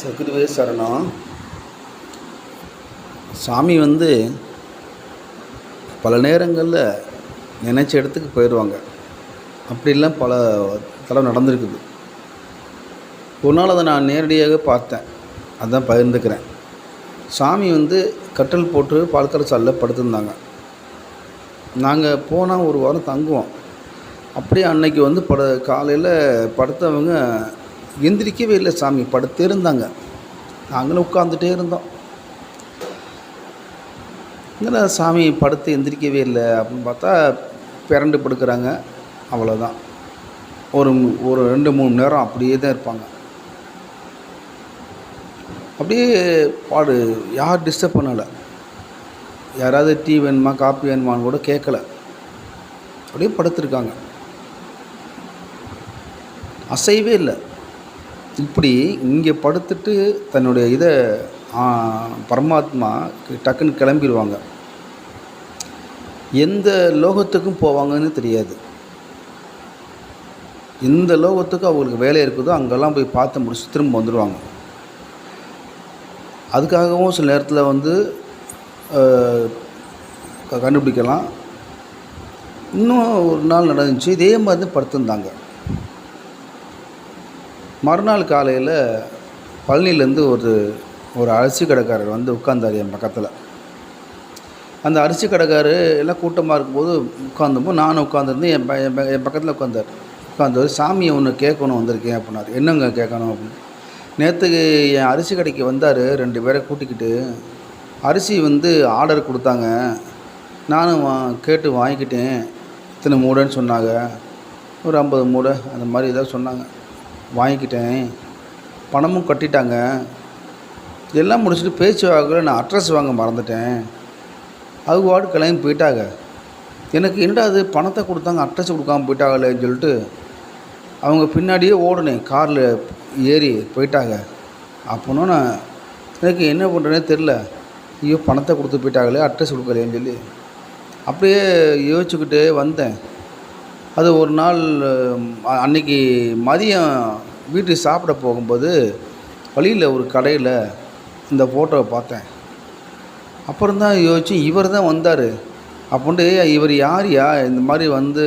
சகுருவே சரணம். சாமி வந்து பல நேரங்களில் நினச்ச இடத்துக்கு போயிடுவாங்க அப்படிலாம் பல தடவை நடந்திருக்குது. ஒரு நாள் அதை நான் நேரடியாக பார்த்தேன். அதான் பகிர்ந்துக்கிறேன். சாமி வந்து கட்டல் போட்டு பால்கரை சாலில் படுத்திருந்தாங்க. நாங்கள் போனால் ஒரு வாரம் தங்குவோம். அப்படியே அன்னைக்கு வந்து பட காலையில் படுத்தவங்க எந்திரிக்கவே இல்லை சாமி படுத்தே இருந்தாங்க. நாங்களும் உட்காந்துட்டே இருந்தோம். இங்கே சாமி படுத்து எந்திரிக்கவே இல்லை அப்படின்னு பார்த்தா பிறண்டு படுக்கிறாங்க. அவ்வளோதான் ஒரு ஒரு ரெண்டு மூணு நேரம் அப்படியே தான் இருப்பாங்க. அப்படியே பாடு யார் டிஸ்டர்ப் பண்ணலை. யாராவது டீ வேணுமா காப்பி வேணுமான்னு கூட கேட்கல. அப்படியே படுத்துருக்காங்க. அசைவே இல்லை. இப்படி இங்கே படுத்துட்டு தன்னுடைய இதை பரமாத்மா டக்குன்னு கிளம்பிடுவாங்க. எந்த லோகத்துக்கும் போவாங்கன்னு தெரியாது. எந்த லோகத்துக்கு அவங்களுக்கு வேலை இருக்குதோ அங்கெல்லாம் போய் பார்த்து முடிச்சு திரும்ப வந்துடுவாங்க. அதுக்காகவும் சில நேரத்தில் வந்து க- கண்டுபிடிக்கலாம். இன்னும் ஒரு நாள் நடந்துச்சு. இதே மாதிரி தான் படுத்திருந்தாங்க. மறுநாள் காலையில் பழனிலேருந்து ஒரு ஒரு அரிசி கடைக்காரர் வந்து உட்கார்ந்தார் என் பக்கத்தில். அந்த அரிசி கடைக்காரர் எல்லாம் கூட்டமாக இருக்கும்போது உட்காந்தும்போது நானும் உட்காந்துருந்து என் ப- என் என் பக்கத்தில் உட்காந்தார் உட்காந்து சாமியை ஒன்று கேட்கணும் வந்திருக்கேன் அப்படின்னாரு. என்னங்க கேட்கணும்? அப்படின்னு. நேற்றுக்கு என் அரிசி கடைக்கு வந்தார். ரெண்டு பேரை கூட்டிக்கிட்டு அரிசி வந்து ஆர்டர் கொடுத்தாங்க. நானும் வா கேட்டு வாங்கிக்கிட்டேன். இத்தனை மூடைன்னு சொன்னாங்க. ஒரு ஐம்பது மூடை அந்த மாதிரி ஏதாவது சொன்னாங்க. வாங்கிக்கிட்டேன். பணமும் கட்டிட்டாங்க. எல்லாம் முடிச்சுட்டு பேச்சு வாக்கில் நான் அட்ரஸ் வாங்க மறந்துட்டேன். அது வார்டு கிளம்பி போயிட்டாங்க. எனக்கு என்னடா அது பணத்தை கொடுத்தாங்க அட்ரஸ் கொடுக்காம போயிட்டாங்களேன்னு சொல்லிட்டு அவங்க பின்னாடியே ஓடினேன். காரில் ஏறி போயிட்டாங்க. அப்போனா நான் எனக்கு என்ன பண்ணுறேனே தெரில ஐயோ பணத்தை கொடுத்து போயிட்டாங்களே அட்ரஸ் கொடுக்கலையேன்னு சொல்லி. அப்படியே யோசிச்சுக்கிட்டே வந்தேன். அது ஒரு நாள் அன்னைக்கு மதியம் வீட்டுக்கு சாப்பிட போகும்போது வழியில் ஒரு கடையில் இந்த ஃபோட்டோவை பார்த்தேன். அப்புறம் தான் யோசிச்சு இவர் தான் வந்தார். அப்படின்ட்டு இவர் யார்யா இந்த மாதிரி வந்து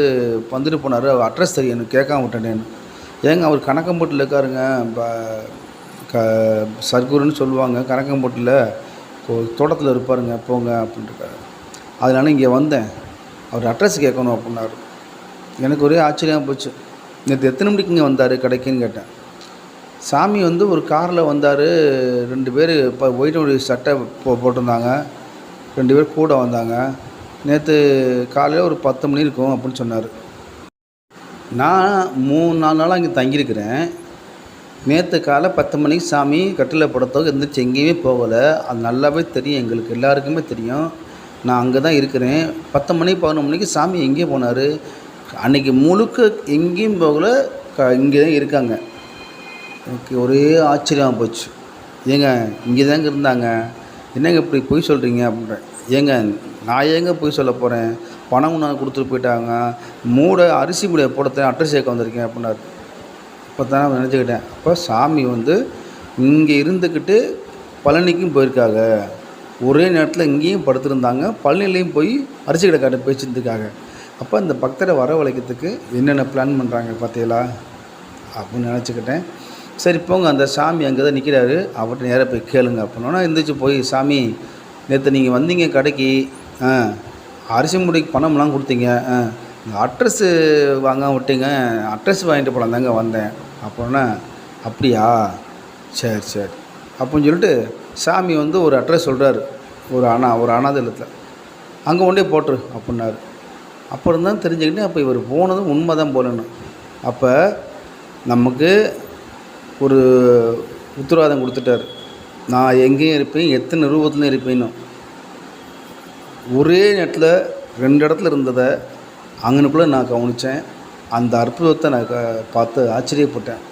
வந்துட்டு போனார். அவர் அட்ரஸ் தெரியும். எனக்கு கேட்காம விட்டேன். ஏங்க அவர் கணக்கம்பட்டில் இருக்காருங்க. க சர்க்குருன்னு சொல்லுவாங்க. கணக்கம்பட்டில் தோட்டத்தில் இருப்பாருங்க. போங்க அப்படின்ட்டு அதனால இங்கே வந்தேன். அவர் அட்ரஸ் கேட்கணும் அப்படின்னாரு. எனக்கு ஒரே ஆச்சரியமாக போச்சு. நேற்று எத்தனை மணிக்கு இங்கே வந்தார் கடைக்குன்னு கேட்டேன். சாமி வந்து ஒரு காரில் வந்தார் ரெண்டு பேர் இப்போ ஒயிட் சட்டை போ போட்டிருந்தாங்க. ரெண்டு பேர் கூட வந்தாங்க. நேற்று காலையில் ஒரு பத்து மணி இருக்கும் அப்படின்னு சொன்னார். நான் மூணு நாலு நாளாக இங்கே தங்கியிருக்கிறேன். நேற்று காலை பத்து மணிக்கு சாமி கட்டில் படுத்தவங்க எந்திரிச்சு எங்கேயுமே போகலை. அது நல்லாவே தெரியும். எங்களுக்கு எல்லாருக்குமே தெரியும். நான் அங்கே தான் இருக்கிறேன். பத்து மணி பதினொன்று மணிக்கு சாமி எங்கே போனார்? அன்னைக்கு முழுக்க எங்கேயும் போகல க இங்கே தான் இருக்காங்க. எனக்கு ஒரே ஆச்சரியமாக போச்சு. ஏங்க இங்கே தாங்க இருந்தாங்க. என்னங்க இப்படி பொய் சொல்கிறீங்க அப்படின்றேன் ஏங்க நான் ஏங்க பொய் சொல்ல போகிறேன் பணம் நான் கொடுத்துட்டு போயிட்டாங்க. மூடை அரிசி மூடை போடத்தேன் அட்ரஸ் சேர்க்க வந்திருக்கேன் அப்படின்னாரு. அப்போ தான் நான் நினச்சிக்கிட்டேன். அப்போ சாமி வந்து இங்கே இருந்துக்கிட்டு பழனிக்கும் போயிருக்காங்க. ஒரே நேரத்தில் இங்கேயும் படுத்திருந்தாங்க. பழனிலையும் போய் அரிசி கடைக்காட்ட பேசியிருந்துருக்காங்க அப்போ இந்த பக்தரை வரவழைக்கிறதுக்கு என்னென்ன பிளான் பண்ணுறாங்க பார்த்தீங்களா அப்படின்னு நினச்சிக்கிட்டேன். சரி போங்க. அந்த சாமி அங்கே தான் நிற்கிறாரு அவர்கிட்ட நேராக போய் கேளுங்க அப்படின்னா. எந்திரிச்சு போய் சாமி நேற்று நீங்கள் வந்தீங்க கடைக்கு. ஆ அரிசி முடிக்கு பணம்லாம் கொடுத்தீங்க. ஆ அட்ரஸ்ஸு வாங்க விட்டீங்க. அட்ரஸ் வாங்கிட்டு போகலாம் தாங்க வந்தேன். அப்படின்னா அப்படியா? சரி சரி. அப்படின்னு சொல்லிட்டு சாமி வந்து ஒரு அட்ரஸ் சொல்கிறாரு ஒரு அண்ணா ஒரு அனாதை இல்லத்தில் அங்கே கொண்டே போட்டுரு அப்படின்னாரு. அப்புறம் தான் தெரிஞ்சுக்கிட்டு அப்போ இவர் போனதும் உண்மை தான் போலன்னு. அப்போ நமக்கு ஒரு உத்தரவாதம் கொடுத்துட்டார். நான் எங்கேயும் இருப்பேன் எத்தனை ரூபத்துலையும் இருப்பேன்னு. ஒரே நேரத்தில் ரெண்டு இடத்துல இருந்ததை அங்கனுக்குள்ளே நான் கவனித்தேன் அந்த அற்புதத்தை நான் க- பார்த்து ஆச்சரியப்பட்டேன்.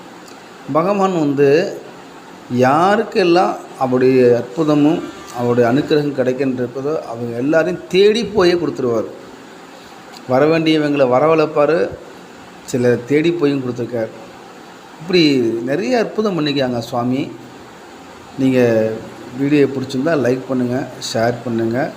பகவான் வந்து யாருக்கெல்லாம் அவருடைய அற்புதமும் அவருடைய அனுக்கிரகம் கிடைக்கின்றதோ அவங்க எல்லாரையும் தேடி போயே கொடுத்துருவார். வர வேண்டியவங்களை வரவழைப்பார். சிலர் தேடி போயும் கொடுத்துருக்கார். இப்படி நிறைய அற்புதம் பண்ணிக்காங்க சுவாமி. நீங்கள் வீடியோ பிடிச்சிருந்தா லைக் பண்ணுங்கள் ஷேர் பண்ணுங்கள்